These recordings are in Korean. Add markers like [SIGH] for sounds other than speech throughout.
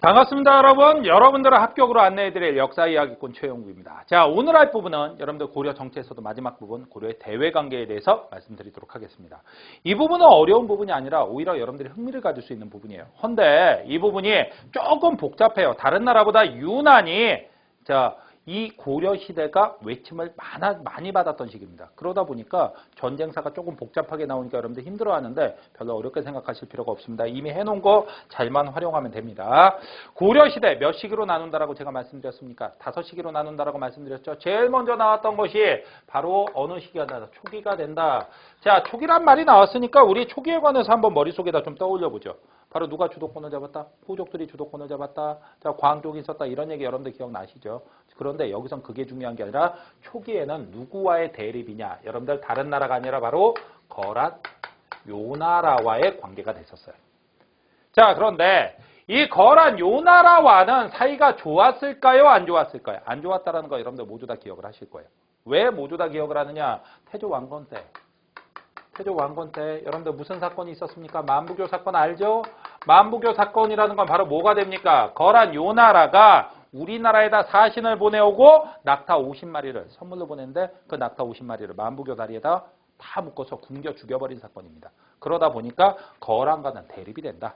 반갑습니다 여러분. 여러분들을 합격으로 안내해드릴 역사 이야기꾼 최영구입니다. 자 오늘 할 부분은 여러분들 고려 정치에서도 마지막 부분 고려의 대외관계에 대해서 말씀드리도록 하겠습니다. 이 부분은 어려운 부분이 아니라 오히려 여러분들이 흥미를 가질 수 있는 부분이에요. 헌데 이 부분이 조금 복잡해요. 다른 나라보다 유난히 자 이 고려 시대가 외침을 많아, 많이 받았던 시기입니다. 그러다 보니까 전쟁사가 조금 복잡하게 나오니까 여러분들 힘들어하는데 별로 어렵게 생각하실 필요가 없습니다. 이미 해놓은 거 잘만 활용하면 됩니다. 고려 시대 몇 시기로 나눈다라고 제가 말씀드렸습니까? 다섯 시기로 나눈다라고 말씀드렸죠. 제일 먼저 나왔던 것이 바로 어느 시기가 된다? 초기가 된다. 자, 초기란 말이 나왔으니까 우리 초기에 관해서 한번 머릿속에다 좀 떠올려 보죠. 바로 누가 주도권을 잡았다? 호족들이 주도권을 잡았다. 자, 광족이 있었다. 이런 얘기 여러분들 기억나시죠? 그런데 여기선 그게 중요한 게 아니라 초기에는 누구와의 대립이냐? 여러분들 다른 나라가 아니라 바로 거랏 요 나라와의 관계가 됐었어요. 자, 그런데 이 거란 요 나라와는 사이가 좋았을까요? 안 좋았을까요? 안 좋았다라는 거 여러분들 모두 다 기억을 하실 거예요. 왜 모두 다 기억을 하느냐? 태조 왕건 때. 태조 왕건 때 여러분들 무슨 사건이 있었습니까? 만부교 사건 알죠? 만부교 사건이라는 건 바로 뭐가 됩니까? 거란 요 나라가 우리나라에다 사신을 보내오고 낙타 50마리를 선물로 보냈는데 그 낙타 50마리를 만부교 다리에다 다 묶어서 굶겨 죽여버린 사건입니다. 그러다 보니까 거란과는 대립이 된다.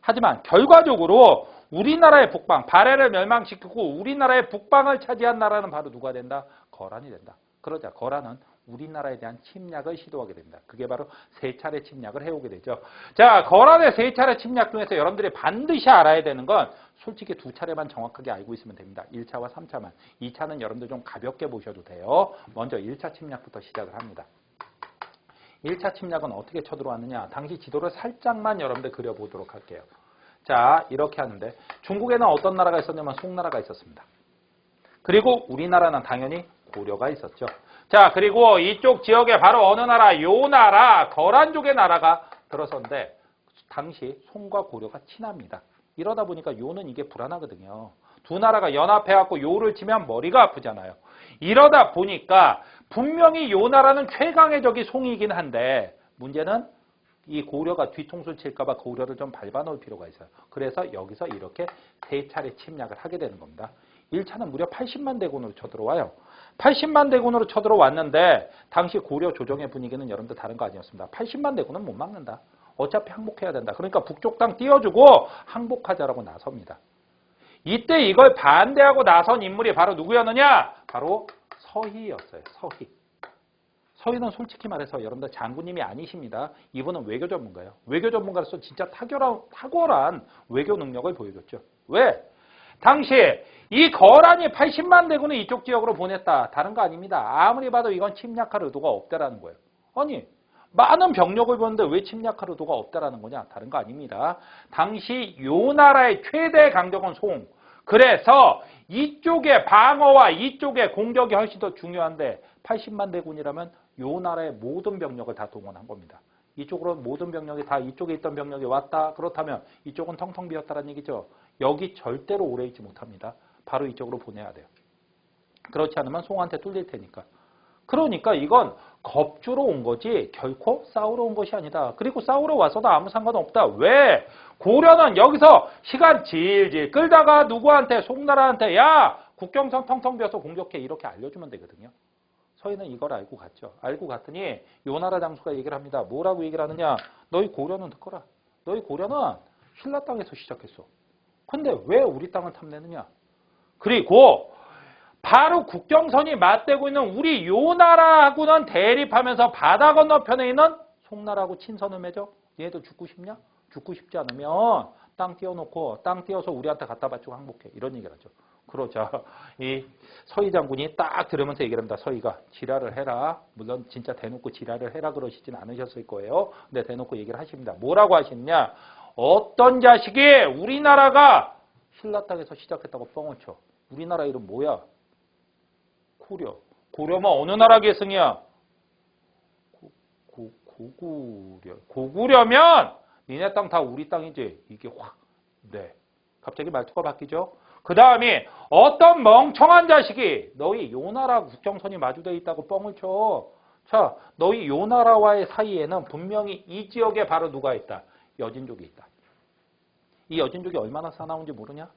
하지만 결과적으로 우리나라의 북방, 발해를 멸망시키고 우리나라의 북방을 차지한 나라는 바로 누가 된다? 거란이 된다. 그러자 거란은 우리나라에 대한 침략을 시도하게 됩니다. 그게 바로 세 차례 침략을 해오게 되죠. 자, 거란의 세 차례 침략 중에서 여러분들이 반드시 알아야 되는 건 솔직히 두 차례만 정확하게 알고 있으면 됩니다. 1차와 3차만. 2차는 여러분들 좀 가볍게 보셔도 돼요. 먼저 1차 침략부터 시작을 합니다. 1차 침략은 어떻게 쳐들어왔느냐. 당시 지도를 살짝만 여러분들 그려보도록 할게요. 자, 이렇게 하는데 중국에는 어떤 나라가 있었냐면 송나라가 있었습니다. 그리고 우리나라는 당연히 고려가 있었죠. 자, 그리고 이쪽 지역에 바로 어느 나라, 요 나라, 거란족의 나라가 들어섰는데 당시 송과 고려가 친합니다. 이러다 보니까 요는 이게 불안하거든요. 두 나라가 연합해갖고 요를 치면 머리가 아프잖아요. 이러다 보니까 분명히 요 나라는 최강의 적이 송이긴 한데 문제는 이 고려가 뒤통수를 칠까봐 고려를 좀 밟아놓을 필요가 있어요. 그래서 여기서 이렇게 세 차례 침략을 하게 되는 겁니다. 1차는 무려 80만 대군으로 쳐들어와요. 80만 대군으로 쳐들어왔는데 당시 고려 조정의 분위기는 여러분들 다른 거 아니었습니다. 80만 대군은 못 막는다. 어차피 항복해야 된다. 그러니까 북쪽 땅 띄워주고 항복하자라고 나섭니다. 이때 이걸 반대하고 나선 인물이 바로 누구였느냐? 바로 서희였어요. 서희. 서희는 솔직히 말해서 여러분들 장군님이 아니십니다. 이분은 외교 전문가예요. 외교 전문가로서 진짜 탁월한, 외교 능력을 보여줬죠. 왜? 당시에 이 거란이 80만 대군을 이쪽 지역으로 보냈다. 다른 거 아닙니다. 아무리 봐도 이건 침략할 의도가 없다라는 거예요. 아니 많은 병력을 보는데 왜 침략할 의도가 없다라는 거냐? 다른 거 아닙니다. 당시 요 나라의 최대 강적은 송. 그래서 이쪽의 방어와 이쪽의 공격이 훨씬 더 중요한데 80만 대군이라면 요 나라의 모든 병력을 다 동원한 겁니다. 이쪽으로 모든 병력이 다 이쪽에 있던 병력이 왔다. 그렇다면 이쪽은 텅텅 비었다는 얘기죠. 여기 절대로 오래 있지 못합니다. 바로 이쪽으로 보내야 돼요. 그렇지 않으면 송한테 뚫릴 테니까. 그러니까 이건 겁주로 온 거지 결코 싸우러 온 것이 아니다. 그리고 싸우러 와서도 아무 상관없다. 왜? 고려는 여기서 시간 질질 끌다가 누구한테 송나라한테 야 국경선 텅텅 비어서 공격해 이렇게 알려주면 되거든요. 서희는 이걸 알고 갔죠. 알고 갔더니 요나라 장수가 얘기를 합니다. 뭐라고 얘기를 하느냐. 너희 고려는 듣거라. 너희 고려는 신라 땅에서 시작했어. 근데 왜 우리 땅을 탐내느냐. 그리고 바로 국경선이 맞대고 있는 우리 요 나라하고는 대립하면서 바다 건너편에 있는 송나라하고 친선을 맺어? 얘도 죽고 싶냐? 죽고 싶지 않으면 땅 띄워놓고 땅 띄워서 우리한테 갖다 바치고 항복해. 이런 얘기를 하죠. 그러자 이 서희 장군이 딱 들으면서 얘기를 합니다. 서희가 지랄을 해라. 물론 진짜 대놓고 지랄을 해라 그러시진 않으셨을 거예요. 근데 대놓고 얘기를 하십니다. 뭐라고 하시느냐. 어떤 자식이 우리나라가 신라 땅에서 시작했다고 뻥을 쳐. 우리나라 이름 뭐야? 고려. 고려면 어느 나라 계승이야? 고, 고, 고구려. 고구려면 니네 땅 다 우리 땅이지. 이게 확. 네. 갑자기 말투가 바뀌죠. 그 다음에 어떤 멍청한 자식이 너희 요 나라 국경선이 마주되어 있다고 뻥을 쳐. 자, 너희 요 나라와의 사이에는 분명히 이 지역에 바로 누가 있다. 여진족이 있다. 이 여진족이 얼마나 사나운지 모르냐?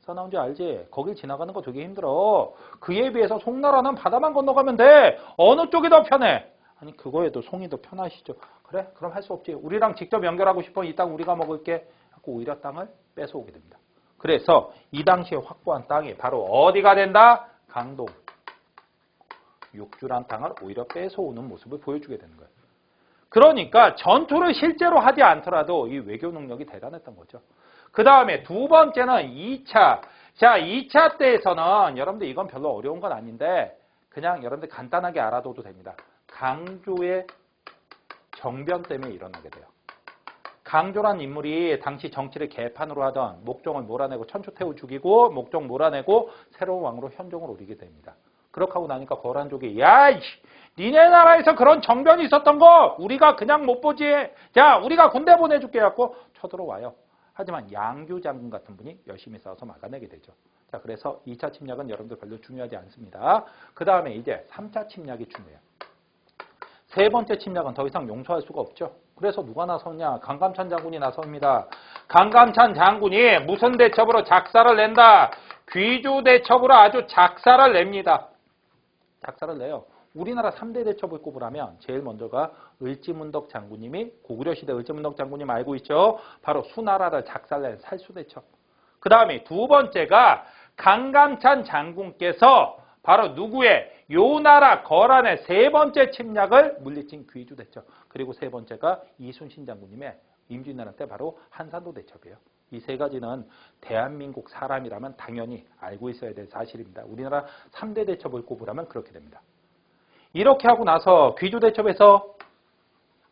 사나운지 알지? 거길 지나가는 거 되게 힘들어. 그에 비해서 송나라는 바다만 건너가면 돼. 어느 쪽이 더 편해? 아니 그거에도 송이 더 편하시죠. 그래? 그럼 할 수 없지. 우리랑 직접 연결하고 싶어. 이 땅 우리가 먹을게. 하고 오히려 땅을 뺏어오게 됩니다. 그래서 이 당시에 확보한 땅이 바로 어디가 된다? 강동. 육주란 땅을 오히려 뺏어오는 모습을 보여주게 되는 거예요. 그러니까 전투를 실제로 하지 않더라도 이 외교 능력이 대단했던 거죠. 그 다음에 두 번째는 2차. 자, 2차 때에서는 여러분들 이건 별로 어려운 건 아닌데 그냥 여러분들 간단하게 알아둬도 됩니다. 강조의 정변 때문에 일어나게 돼요. 강조란 인물이 당시 정치를 개판으로 하던 목종을 몰아내고 천추태우 죽이고 목종 몰아내고 새로운 왕으로 현종을 오리게 됩니다. 그렇게 하고 나니까 거란족이 야이씨 니네 나라에서 그런 정변이 있었던 거 우리가 그냥 못 보지. 자 우리가 군대 보내줄게 갖고 쳐들어와요. 하지만 양규 장군 같은 분이 열심히 싸워서 막아내게 되죠. 자 그래서 2차 침략은 여러분들 별로 중요하지 않습니다. 그 다음에 이제 3차 침략이 중요해요. 세 번째 침략은 더 이상 용서할 수가 없죠. 그래서 누가 나섰냐? 강감찬 장군이 나섭니다. 강감찬 장군이 무슨 대첩으로 작사를 낸다? 귀주 대첩으로 아주 작사를 냅니다. 작사를 내요. 우리나라 3대 대첩을 꼽으라면 제일 먼저가 을지문덕 장군님이 고구려 시대 을지문덕 장군님 알고 있죠? 바로 수나라를 작살낸 살수대첩. 그 다음에 두 번째가 강감찬 장군께서 바로 누구의 요나라 거란의 세 번째 침략을 물리친 귀주 대첩. 그리고 세 번째가 이순신 장군님의 임진왜란 때 바로 한산도 대첩이에요. 이 세 가지는 대한민국 사람이라면 당연히 알고 있어야 될 사실입니다. 우리나라 3대 대첩을 꼽으라면 그렇게 됩니다. 이렇게 하고 나서 귀주 대첩에서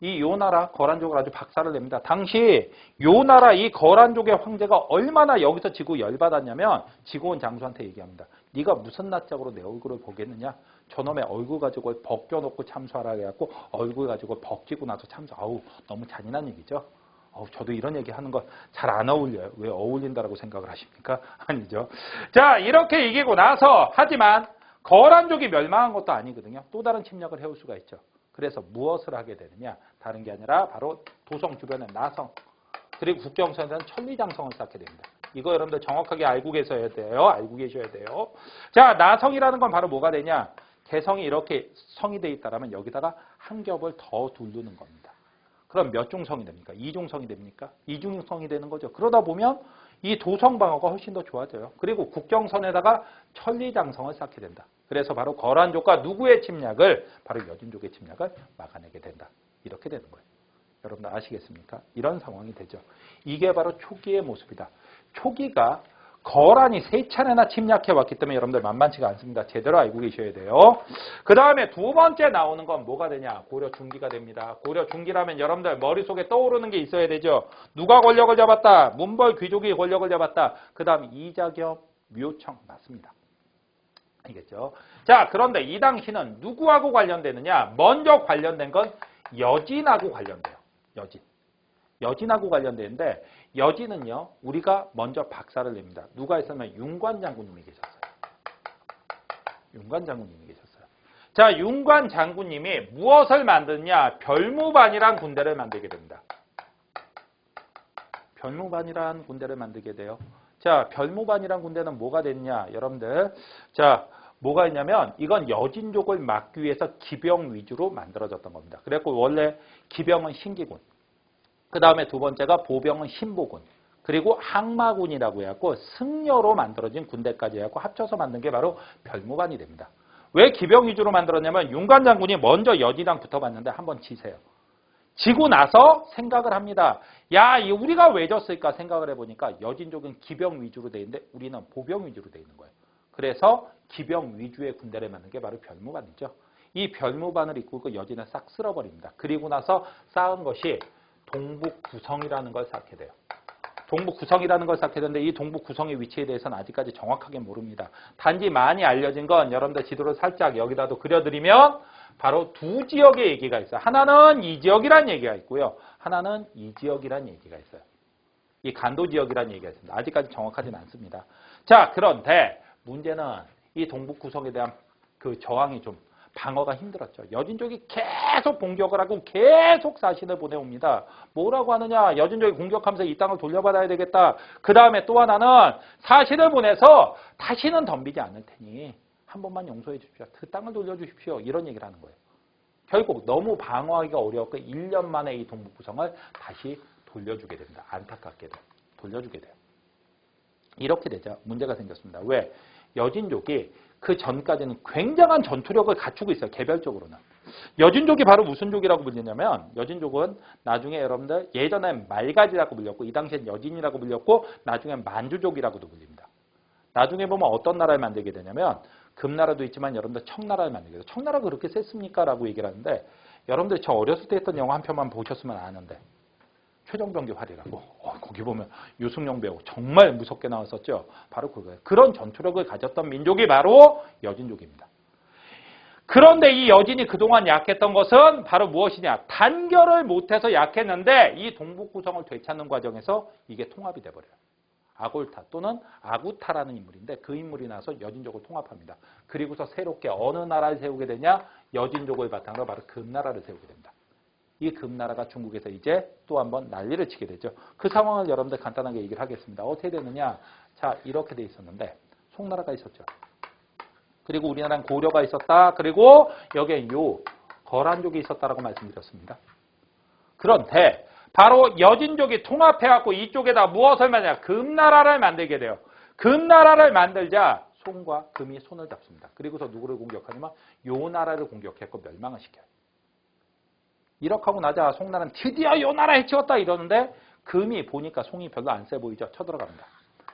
이 요나라 거란족을 아주 박살을 냅니다. 당시 요나라 이 거란족의 황제가 얼마나 여기서 지고 열받았냐면 지고 온 장수한테 얘기합니다. 네가 무슨 낯짝으로 내 얼굴을 보겠느냐? 저놈의 얼굴 가지고 벗겨놓고 참수하라 해갖고 얼굴 가지고 벗기고 나서 참수. 아우 너무 잔인한 얘기죠. 어우, 저도 이런 얘기 하는 거 잘 안 어울려요. 왜 어울린다라고 생각을 하십니까? [LAUGHS] 아니죠. 자, 이렇게 이기고 나서, 하지만, 거란족이 멸망한 것도 아니거든요. 또 다른 침략을 해올 수가 있죠. 그래서 무엇을 하게 되느냐? 다른 게 아니라 바로 도성 주변의 나성, 그리고 국경선에는 천리장성을 쌓게 됩니다. 이거 여러분들 정확하게 알고 계셔야 돼요. 알고 계셔야 돼요. 자, 나성이라는 건 바로 뭐가 되냐? 개성이 이렇게 성이 돼 있다라면 여기다가 한 겹을 더 두르는 겁니다. 그럼 몇 중성이 됩니까? 이중성이 됩니까? 이중성이 되는 거죠. 그러다 보면 이 도성 방어가 훨씬 더 좋아져요. 그리고 국경선에다가 천리장성을 쌓게 된다. 그래서 바로 거란족과 누구의 침략을 바로 여진족의 침략을 막아내게 된다. 이렇게 되는 거예요. 여러분들 아시겠습니까? 이런 상황이 되죠. 이게 바로 초기의 모습이다. 초기가 거란이 세 차례나 침략해 왔기 때문에 여러분들 만만치가 않습니다. 제대로 알고 계셔야 돼요. 그 다음에 두 번째 나오는 건 뭐가 되냐? 고려 중기가 됩니다. 고려 중기라면 여러분들 머릿속에 떠오르는 게 있어야 되죠. 누가 권력을 잡았다? 문벌 귀족이 권력을 잡았다. 그 다음 이자겸, 묘청 맞습니다. 알겠죠? 자, 그런데 이 당시는 누구하고 관련되느냐? 먼저 관련된 건 여진하고 관련돼요. 여진. 여진하고 관련되는데 여진은요. 우리가 먼저 박살을 냅니다. 누가 있었냐면 윤관 장군님이 계셨어요. 윤관 장군님이 계셨어요. 자, 윤관 장군님이 무엇을 만드냐? 별무반이란 군대를 만들게 됩니다. 별무반이란 군대를 만들게 돼요. 자, 별무반이란 군대는 뭐가 됐냐? 여러분들. 자, 뭐가 있냐면 이건 여진족을 막기 위해서 기병 위주로 만들어졌던 겁니다. 그래갖고 원래 기병은 신기군. 그 다음에 두 번째가 보병은 신보군. 그리고 항마군이라고 해갖고 승려로 만들어진 군대까지 해갖고 합쳐서 만든 게 바로 별무반이 됩니다. 왜 기병 위주로 만들었냐면 윤관 장군이 먼저 여진랑 붙어봤는데 한번 지세요. 지고 나서 생각을 합니다. 야, 이 우리가 왜 졌을까 생각을 해보니까 여진족은 기병 위주로 돼 있는데 우리는 보병 위주로 돼 있는 거예요. 그래서 기병 위주의 군대를 만든 게 바로 별무반이죠. 이 별무반을 이끌고 여진을 싹 쓸어버립니다. 그리고 나서 쌓은 것이 동북구성이라는 걸 쌓게 돼요. 동북구성이라는 걸 쌓게 되는데 이 동북구성의 위치에 대해서는 아직까지 정확하게 모릅니다. 단지 많이 알려진 건 여러분들 지도를 살짝 여기다도 그려드리면 바로 두 지역의 얘기가 있어요. 하나는 이 지역이란 얘기가 있고요. 하나는 이 지역이란 얘기가 있어요. 이 간도 지역이란 얘기가 있습니다. 아직까지 정확하지는 않습니다. 자, 그런데 문제는 이 동북 구성에 대한 그 저항이 좀 방어가 힘들었죠. 여진족이 계속 공격을 하고 계속 사신을 보내옵니다. 뭐라고 하느냐? 여진족이 공격하면서 이 땅을 돌려받아야 되겠다. 그 다음에 또 하나는 사신을 보내서 다시는 덤비지 않을 테니 한 번만 용서해 주십시오. 그 땅을 돌려주십시오. 이런 얘기를 하는 거예요. 결국 너무 방어하기가 어려웠고 1년 만에 이 동북구성을 다시 돌려주게 됩니다. 안타깝게도 돌려주게 돼요. 이렇게 되자 문제가 생겼습니다. 왜? 여진족이 그 전까지는 굉장한 전투력을 갖추고 있어요. 개별적으로는. 여진족이 바로 무슨 족이라고 불리냐면 여진족은 나중에 여러분들 예전엔 말가지라고 불렸고 이 당시엔 여진이라고 불렸고 나중엔 만주족이라고도 불립니다. 나중에 보면 어떤 나라를 만들게 되냐면 금나라도 있지만 여러분들 청나라를 만들게 돼요. 청나라가 그렇게 셌습니까? 라고 얘기를 하는데 여러분들 저 어렸을 때 했던 영화 한 편만 보셨으면 아는데 최종병기 활이라고 어, 거기 보면 유승용 배우 정말 무섭게 나왔었죠. 바로 그거예요. 그런 전투력을 가졌던 민족이 바로 여진족입니다. 그런데 이 여진이 그동안 약했던 것은 바로 무엇이냐? 단결을 못해서 약했는데 이 동북 구성을 되찾는 과정에서 이게 통합이 돼버려요. 아골타 또는 아구타라는 인물인데 그 인물이 나서 여진족을 통합합니다. 그리고서 새롭게 어느 나라를 세우게 되냐? 여진족을 바탕으로 바로 금나라를 세우게 됩니다. 이 금나라가 중국에서 이제 또 한번 난리를 치게 되죠. 그 상황을 여러분들 간단하게 얘기를 하겠습니다. 어떻게 되느냐? 자, 이렇게 돼 있었는데 송나라가 있었죠. 그리고 우리나라는 고려가 있었다. 그리고 여기에 요 거란족이 있었다라고 말씀드렸습니다. 그런데 바로 여진족이 통합해갖고 이쪽에다 무엇을 만드냐? 금나라를 만들게 돼요. 금나라를 만들자 송과 금이 손을 잡습니다. 그리고서 누구를 공격하냐면 요 나라를 공격했고 멸망을 시켜요. 이렇게 하고 나자 송나라는 드디어 요 나라 해치웠다 이러는데 금이 보니까 송이 별로 안 세 보이죠. 쳐들어갑니다.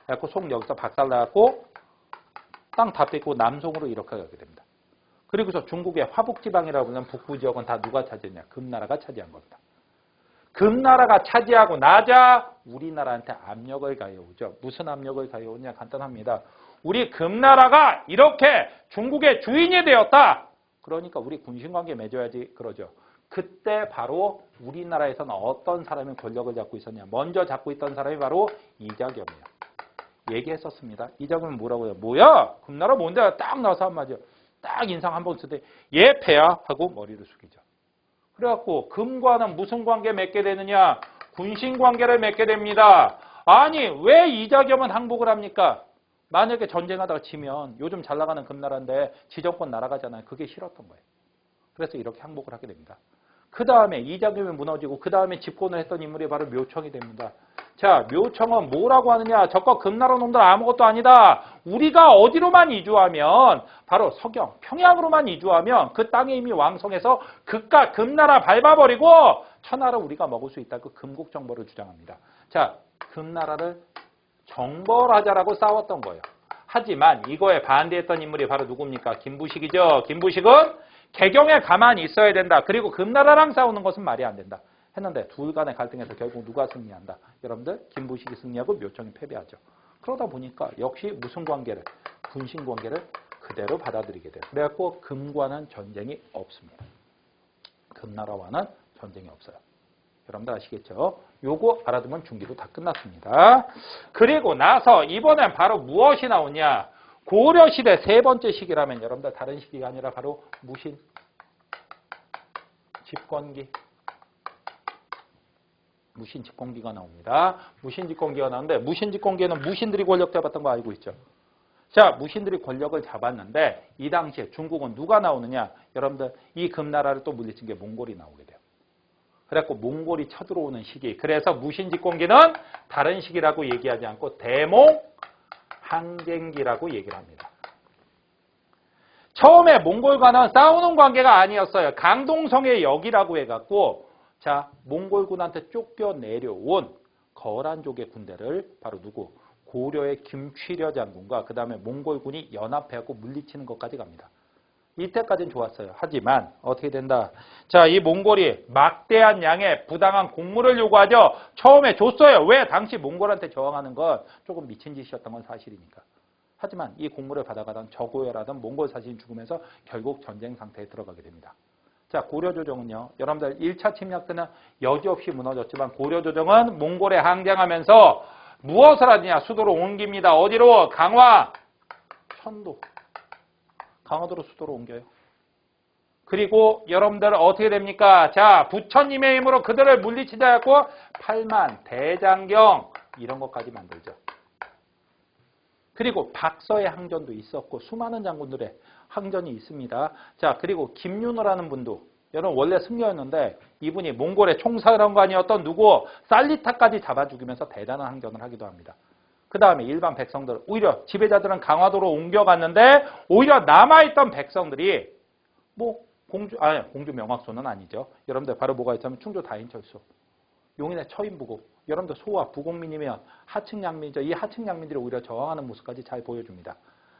그래서 송 여기서 박살나갖고 땅 다 뺏고 남송으로 이렇게 가게 됩니다. 그리고서 중국의 화북지방이라고 하는 북부 지역은 다 누가 차지했냐? 금나라가 차지한 겁니다. 금나라가 차지하고 나자 우리나라한테 압력을 가해오죠. 무슨 압력을 가해오냐? 간단합니다. 우리 금나라가 이렇게 중국의 주인이 되었다. 그러니까 우리 군신관계 맺어야지 그러죠. 그때 바로 우리나라에서는 어떤 사람이 권력을 잡고 있었냐. 먼저 잡고 있던 사람이 바로 이자겸이에요. 얘기했었습니다. 이자겸은 뭐라고 해요? 뭐야? 금나라 뭔데? 딱 나와서 한마디요. 딱 인상 한번쓸때 예, 패야 하고 머리를 숙이죠. 그래갖고 금과는 무슨 관계 맺게 되느냐? 군신 관계를 맺게 됩니다. 아니 왜 이자겸은 항복을 합니까? 만약에 전쟁하다가 지면 요즘 잘 나가는 금나라인데 지정권 날아가잖아요. 그게 싫었던 거예요. 그래서 이렇게 항복을 하게 됩니다. 그 다음에 이자겸이 무너지고 그 다음에 집권을 했던 인물이 바로 묘청이 됩니다. 자, 묘청은 뭐라고 하느냐? 저거 금나라 놈들 아무것도 아니다. 우리가 어디로만 이주하면 바로 서경, 평양으로만 이주하면 그 땅에 이미 왕성해서 그깟 금나라 밟아버리고 천하를 우리가 먹을 수 있다. 그 금국 정벌을 주장합니다. 자, 금나라를 정벌하자라고 싸웠던 거예요. 하지만 이거에 반대했던 인물이 바로 누굽니까? 김부식이죠. 김부식은 개경에 가만히 있어야 된다. 그리고 금나라랑 싸우는 것은 말이 안 된다. 했는데 둘 간의 갈등에서 결국 누가 승리한다. 여러분들 김부식이 승리하고 묘청이 패배하죠. 그러다 보니까 역시 무슨 관계를 군신 관계를 그대로 받아들이게 돼요. 그래갖고 금과는 전쟁이 없습니다. 금나라와는 전쟁이 없어요. 여러분들 아시겠죠? 요거 알아두면 중기도 다 끝났습니다. 그리고 나서 이번엔 바로 무엇이 나오냐? 고려시대 세 번째 시기라면 여러분들 다른 시기가 아니라 바로 무신 집권기 무신 집권기가 나옵니다. 무신 집권기가 나오는데 무신 집권기에는 무신들이 권력 잡았던 거 알고 있죠. 자, 무신들이 권력을 잡았는데 이 당시에 중국은 누가 나오느냐? 여러분들 이 금나라를 또 물리친 게 몽골이 나오게 돼요. 그래갖고 몽골이 쳐들어오는 시기. 그래서 무신 집권기는 다른 시기라고 얘기하지 않고 대몽 항쟁기라고 얘기를 합니다. 처음에 몽골과는 싸우는 관계가 아니었어요. 강동성의 역이라고 해갖고 자 몽골군한테 쫓겨 내려온 거란족의 군대를 바로 누구 고려의 김취려 장군과 그 다음에 몽골군이 연합해갖고 물리치는 것까지 갑니다. 이때까지는 좋았어요. 하지만 어떻게 된다? 자, 이 몽골이 막대한 양의 부당한 공물을 요구하죠. 처음에 줬어요. 왜? 당시 몽골한테 저항하는 건 조금 미친 짓이었던 건 사실이니까. 하지만 이 공물을 받아가던 저고열하던 몽골 사신 죽으면서 결국 전쟁 상태에 들어가게 됩니다. 자, 고려조정은요. 여러분들 1차 침략 때는 여지없이 무너졌지만 고려조정은 몽골에 항쟁하면서 무엇을 하느냐? 수도로 옮깁니다. 어디로? 강화, 천도. 강화도로 수도로 옮겨요. 그리고 여러분들 어떻게 됩니까? 자, 부처님의 힘으로 그들을 물리치자 했고 8만 대장경 이런 것까지 만들죠. 그리고 박서의 항전도 있었고 수많은 장군들의 항전이 있습니다. 자, 그리고 김윤호라는 분도 여러분 원래 승려였는데 이분이 몽골의 총사령관이었던 누구 살리타까지 잡아 죽이면서 대단한 항전을 하기도 합니다. 그 다음에 일반 백성들 오히려 지배자들은 강화도로 옮겨갔는데 오히려 남아있던 백성들이 뭐 공주 아니 공주 명확소는 아니죠. 여러분들 바로 뭐가 있냐면 충주 다인철소 용인의 처인부고 여러분들 소와 부공민이면 하층 양민이죠. 이 하층 양민들이 오히려 저항하는 모습까지 잘 보여줍니다.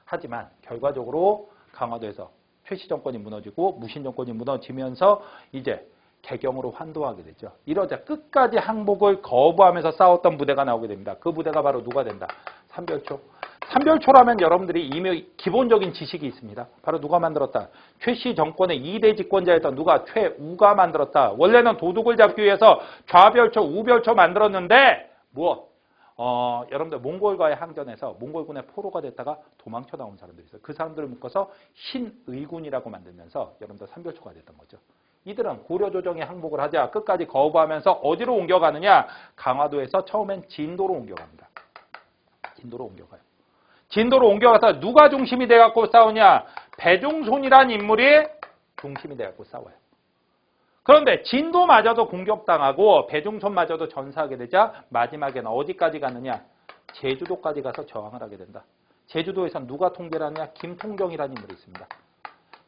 하지만 결과적으로 강화도에서 최씨 정권이 무너지고 무신 정권이 무너지면서 이제 개경으로 환도하게 되죠. 이러자 끝까지 항복을 거부하면서 싸웠던 부대가 나오게 됩니다. 그 부대가 바로 누가 된다? 삼별초. 삼별초라면 여러분들이 이미 기본적인 지식이 있습니다. 바로 누가 만들었다? 최씨 정권의 2대 집권자였던 누가? 최우가 만들었다. 원래는 도둑을 잡기 위해서 좌별초, 우별초 만들었는데 무엇? 어, 여러분들 몽골과의 항전에서 몽골군의 포로가 됐다가 도망쳐 나온 사람들이 있어요. 그 사람들을 묶어서 신의군이라고 만들면서 여러분들 삼별초가 됐던 거죠. 이들은 고려 조정에 항복을 하자 끝까지 거부하면서 어디로 옮겨가느냐? 강화도에서 처음엔 진도로 옮겨갑니다. 진도로 옮겨가요. 진도로 옮겨가서 누가 중심이 돼갖고 싸우냐? 배중손이란 인물이 중심이 돼갖고 싸워요. 그런데 진도마저도 공격당하고 배중손마저도 전사하게 되자 마지막에는 어디까지 가느냐? 제주도까지 가서 저항을 하게 된다. 제주도에선 누가 통제를 하느냐? 김통정이라는 인물이 있습니다.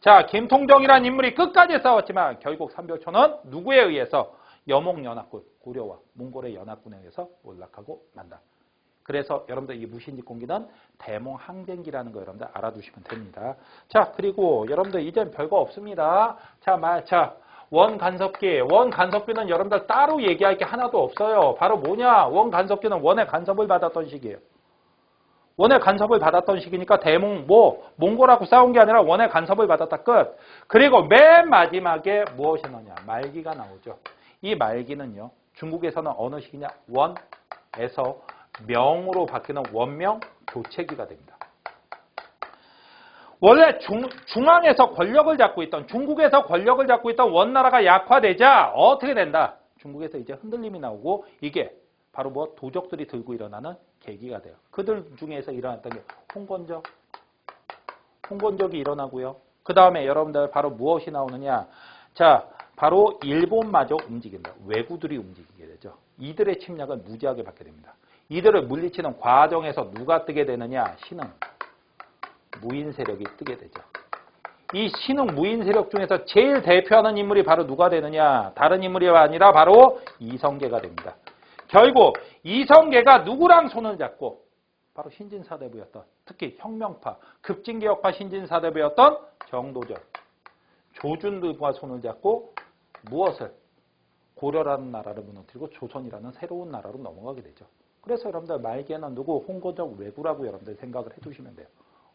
자, 김통정이라는 인물이 끝까지 싸웠지만 결국 삼별초는 누구에 의해서 여몽연합군, 고려와 몽골의 연합군에 의해서 올락하고 만다. 그래서 여러분들 이 무신직공기는 대몽항쟁기라는 거 여러분들 알아두시면 됩니다. 자, 그리고 여러분들 이젠 별거 없습니다. 자, 말, 자, 원간섭기. 원간섭기는 여러분들 따로 얘기할 게 하나도 없어요. 바로 뭐냐? 원간섭기는 원의 간섭을 받았던 시기예요. 원의 간섭을 받았던 시기니까 대몽 뭐 몽골하고 싸운 게 아니라 원의 간섭을 받았다 끝. 그리고 맨 마지막에 무엇이 나오냐? 말기가 나오죠. 이 말기는요. 중국에서는 어느 시기냐? 원에서 명으로 바뀌는 원명 교체기가 됩니다. 원래 중, 중앙에서 권력을 잡고 있던 중국에서 권력을 잡고 있던 원나라가 약화되자 어떻게 된다? 중국에서 이제 흔들림이 나오고 이게 바로 뭐 도적들이 들고 일어나는 계기가 돼요. 그들 중에서 일어났던 게 홍건적, 홍건적이 일어나고요. 그 다음에 여러분들 바로 무엇이 나오느냐? 자, 바로 일본마저 움직인다. 외구들이 움직이게 되죠. 이들의 침략을 무지하게 받게 됩니다. 이들을 물리치는 과정에서 누가 뜨게 되느냐? 신흥, 무인 세력이 뜨게 되죠. 이 신흥 무인 세력 중에서 제일 대표하는 인물이 바로 누가 되느냐? 다른 인물이 아니라 바로 이성계가 됩니다. 결국 이성계가 누구랑 손을 잡고 바로 신진사대부였던 특히 혁명파, 급진개혁파 신진사대부였던 정도전, 조준들과 손을 잡고 무엇을 고려라는 나라를 무너뜨리고 조선이라는 새로운 나라로 넘어가게 되죠. 그래서 여러분들 말기에는 누구 홍고적 외구라고 여러분들 생각을 해두시면 돼요.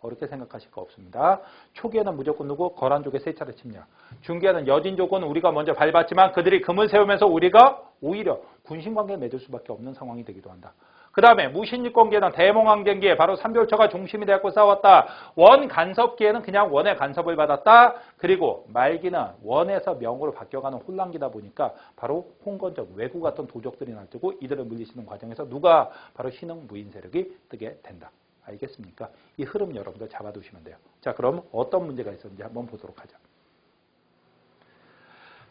어렵게 생각하실 거 없습니다. 초기에는 무조건 누구? 거란족의 세 차례 침략. 중기에는 여진족은 우리가 먼저 밟았지만 그들이 금을 세우면서 우리가 오히려 군신관계를 맺을 수밖에 없는 상황이 되기도 한다. 그 다음에 무신유권기에는 대몽항쟁기에 바로 삼별처가 중심이 되었고 싸웠다. 원간섭기에는 그냥 원의 간섭을 받았다. 그리고 말기는 원에서 명으로 바뀌어가는 혼란기다 보니까 바로 홍건적 외구 같은 도적들이 날뜨고 이들을 물리치는 과정에서 누가 바로 신흥 무인 세력이 뜨게 된다. 알겠습니까? 이 흐름 여러분들 잡아두시면 돼요. 자, 그럼 어떤 문제가 있었는지 한번 보도록 하죠.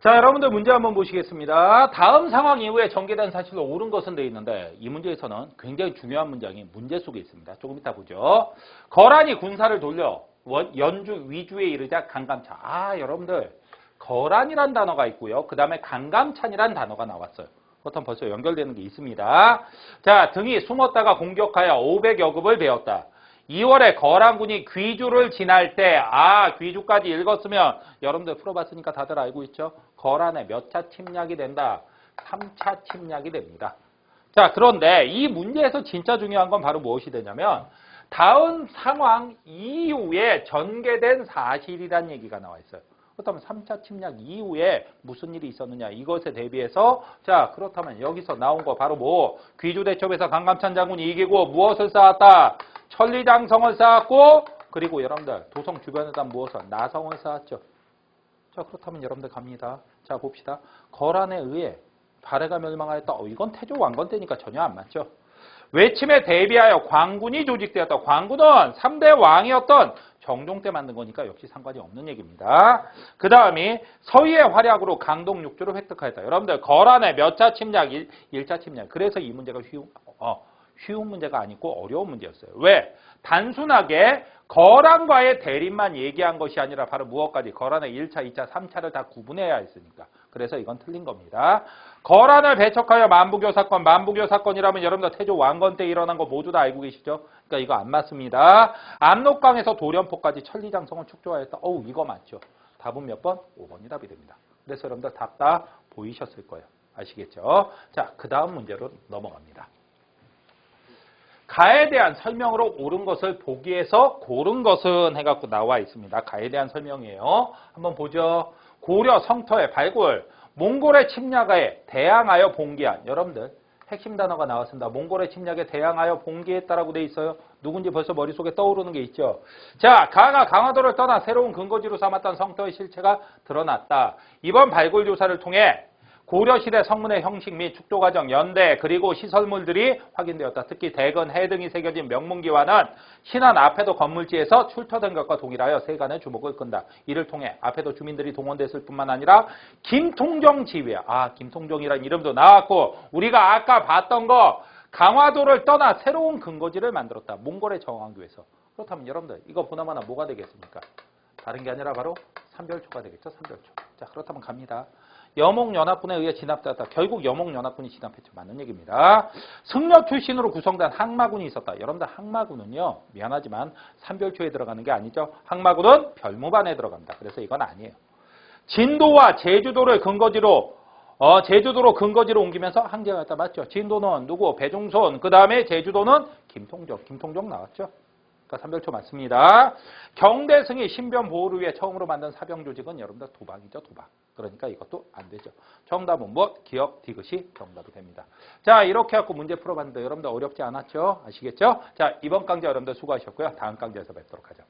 자, 여러분들 문제 한번 보시겠습니다. 다음 상황 이후에 전개된 사실로 옳은 것은 되어 있는데 이 문제에서는 굉장히 중요한 문장이 문제 속에 있습니다. 조금 이따 보죠. 거란이 군사를 돌려 연주 위주에 이르자 강감차. 아, 여러분들 거란이란 단어가 있고요. 그 다음에 강감찬이란 단어가 나왔어요. 그렇다면 벌써 연결되는 게 있습니다. 자, 등이 숨었다가 공격하여 500여급을 배웠다. 2월에 거란군이 귀주를 지날 때, 아, 귀주까지 읽었으면 여러분들 풀어봤으니까 다들 알고 있죠? 거란의 몇차 침략이 된다? 3차 침략이 됩니다. 자, 그런데 이 문제에서 진짜 중요한 건 바로 무엇이 되냐면, 다음 상황 이후에 전개된 사실이란 얘기가 나와 있어요. 그렇다면 3차 침략 이후에 무슨 일이 있었느냐 이것에 대비해서 자 그렇다면 여기서 나온 거 바로 뭐 귀주대첩에서 강감찬 장군이 이기고 무엇을 쌓았다 천리장성을 쌓았고 그리고 여러분들 도성 주변에다 무엇을 나성을 쌓았죠 자, 그렇다면 여러분들 갑니다. 자, 봅시다. 거란에 의해 발해가 멸망하였다. 어, 이건 태조 왕건 때니까 전혀 안 맞죠. 외침에 대비하여 광군이 조직되었다. 광군은 3대 왕이었던 정종 때 만든 거니까 역시 상관이 없는 얘기입니다. 그 다음이 서희의 활약으로 강동 육주를 획득하였다. 여러분들 거란의 몇 차 침략, 일, 일차 침략. 그래서 이 문제가 쉬운, 어, 쉬운 문제가 아니고 어려운 문제였어요. 왜? 단순하게 거란과의 대립만 얘기한 것이 아니라 바로 무엇까지 거란의 1차, 2차, 3차를 다 구분해야 했으니까. 그래서 이건 틀린 겁니다. 거란을 배척하여 만부교 사건, 만부교 사건이라면 여러분들 태조 왕건 때 일어난 거 모두 다 알고 계시죠? 그러니까 이거 안 맞습니다. 압록강에서 도련포까지 천리장성을 축조하였다. 어우 이거 맞죠? 답은 몇 번? 5번이 답이 됩니다. 그래서 여러분들 답 다 보이셨을 거예요. 아시겠죠? 자, 그 다음 문제로 넘어갑니다. 가에 대한 설명으로 옳은 것을 보기에서 고른 것은 해갖고 나와 있습니다. 가에 대한 설명이에요. 한번 보죠. 고려 성터의 발굴, 몽골의 침략에 대항하여 봉기한 여러분들 핵심 단어가 나왔습니다. 몽골의 침략에 대항하여 봉기했다라고 돼 있어요. 누군지 벌써 머릿속에 떠오르는 게 있죠. 자, 가가 강화도를 떠나 새로운 근거지로 삼았던 성터의 실체가 드러났다. 이번 발굴 조사를 통해 고려시대 성문의 형식 및 축조 과정, 연대 그리고 시설물들이 확인되었다. 특히 대건, 해 등이 새겨진 명문기와는 신안 앞에도 건물지에서 출토된 것과 동일하여 세간의 주목을 끈다. 이를 통해 앞에도 주민들이 동원됐을 뿐만 아니라 김통정 지휘야. 아, 김통정이라는 이름도 나왔고 우리가 아까 봤던 거 강화도를 떠나 새로운 근거지를 만들었다. 정하기 위해서. 그렇다면 여러분들 이거 보나마나 뭐가 되겠습니까? 다른 게 아니라 바로 삼별초가 되겠죠. 삼별초. 자, 그렇다면 갑니다. 여몽연합군에 의해 진압되었다. 결국 여몽연합군이 진압했죠. 맞는 얘기입니다. 승려 출신으로 구성된 항마군이 있었다. 여러분들 항마군은요. 미안하지만 삼별초에 들어가는 게 아니죠. 항마군은 별무반에 들어갑니다. 그래서 이건 아니에요. 진도와 제주도를 근거지로 어, 제주도로 근거지로 옮기면서 항제하였다. 맞죠? 진도는 누구? 배중손. 그 다음에 제주도는 김통정. 김통정 나왔죠? 그러니까 삼별초 맞습니다. 경대승이 신변 보호를 위해 처음으로 만든 사병 조직은 여러분들 도박이죠, 도박. 그러니까 이것도 안 되죠. 정답은 뭐? 기억, 디귿이 정답이 됩니다. 자, 이렇게 해갖고 문제 풀어봤는데 여러분들 어렵지 않았죠? 아시겠죠? 자, 이번 강좌 여러분들 수고하셨고요. 다음 강좌에서 뵙도록 하죠.